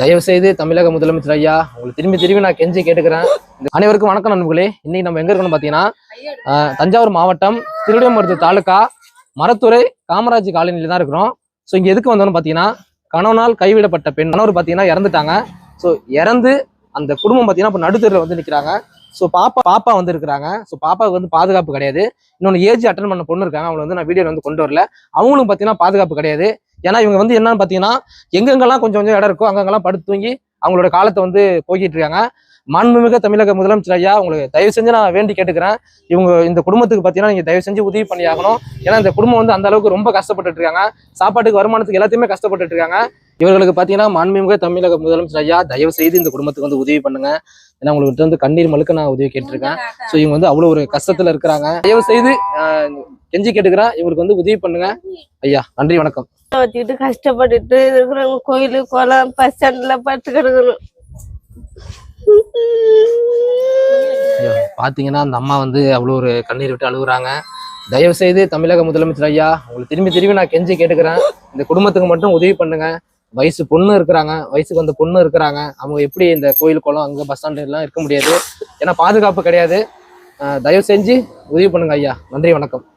தயவு செய்து தமிழக முதலமைச்சர் ஐயா உங்களுக்கு திரும்பி திரும்பி நான் கெஞ்சி கேட்டுக்கிறேன். அனைவருக்கும் வணக்கம் நண்பர்களே. இன்னைக்கு நம்ம எங்க இருக்கணும் பாத்தீங்கன்னா தஞ்சாவூர் மாவட்டம் திருவிடைமருத்தூர் தாலுக்கா மரத்துறை காமராஜ் காலனியில தான் இருக்கிறோம். ஸோ இங்க எதுக்கு வந்தோம்னு பாத்தீங்கன்னா கணவனால் கைவிடப்பட்ட பெண். கணவர் பாத்தீங்கன்னா இறந்துட்டாங்க. ஸோ இறந்து அந்த குடும்பம் பாத்தீங்கன்னா இப்போ நடுத்தரில் வந்து நிக்கிறாங்க. ஸோ பாப்பா பாப்பா வந்து இருக்கிறாங்க. ஸோ பாப்பாவுக்கு வந்து பாதுகாப்பு கிடையாது. இன்னொன்று ஏஜ் அட்டன் பண்ண பொண்ணு இருக்காங்க. அவங்களை வந்து நான் வீடியோ வந்து கொண்டு வரல. அவங்களும் பார்த்தீங்கன்னா பாதுகாப்பு கிடையாது. ஏன்னா இவங்க வந்து என்னன்னு பார்த்தீங்கன்னா எங்கெங்கெல்லாம் கொஞ்சம் கொஞ்சம் இடம் இருக்கோ அங்கங்கெல்லாம் படுத்து தூங்கி அவங்களோட காலத்தை வந்து போக்கிட்டு இருக்காங்க. மாண்புமிகு தமிழக முதலமைச்சர் ஐயா உங்களுக்கு தயவு செஞ்சு நான் வேண்டி கேட்டுக்கிறேன். இவங்க இந்த குடும்பத்துக்கு பார்த்தீங்கன்னா நீங்கள் தயவு செஞ்சு உதவி பண்ணி ஆகணும். ஏன்னா இந்த குடும்பம் வந்து அந்த அளவுக்கு ரொம்ப கஷ்டப்பட்டுட்டு இருக்காங்க. சாப்பாட்டுக்கு வருமானத்துக்கு எல்லாத்தையுமே கஷ்டப்பட்டுட்டு இருக்காங்க. இவர்களுக்கு பார்த்தீங்கன்னா மாண்புமிகு தமிழக முதலமைச்சர் ஐயா தயவு செய்து இந்த குடும்பத்துக்கு வந்து உதவி பண்ணுங்க. ஏன்னா உங்களுக்கு வந்து கண்ணீர் மழுக்க நான் உதவி கேட்டிருக்கேன். ஸோ இவங்க வந்து அவ்வளோ ஒரு கஷ்டத்துல இருக்கிறாங்க. தயவு செய்து கெஞ்சி கேட்டுக்கிறேன் இவருக்கு வந்து உதவி பண்ணுங்க. ஐயா நன்றி வணக்கம். வச்சுக்கிட்டு கஷ்டப்பட்டுட்டு இருக்கிறவங்க கோயிலு குளம் பஸ் ஸ்டாண்ட்ல கிடக்கணும் ஐயா, பாத்தீங்கன்னா அந்த அம்மா வந்து அவ்வளோ ஒரு கண்ணீர் விட்டு அழுகுறாங்க. தயவு செய்து தமிழக முதலமைச்சர் ஐயா உங்களுக்கு திரும்பி திரும்பி நான் கெஞ்சி கேட்டுக்கிறேன். இந்த குடும்பத்துக்கு மட்டும் உதவி பண்ணுங்க. வயசு பொண்ணு இருக்கிறாங்க. வயசுக்கு வந்த பொண்ணு இருக்கிறாங்க. அவங்க எப்படி இந்த கோயில் குளம் அங்கே பஸ் ஸ்டாண்டு எல்லாம் இருக்க முடியாது. ஏன்னா பாதுகாப்பு கிடையாது. தயவு செஞ்சு உதவி பண்ணுங்க ஐயா. நன்றி வணக்கம்.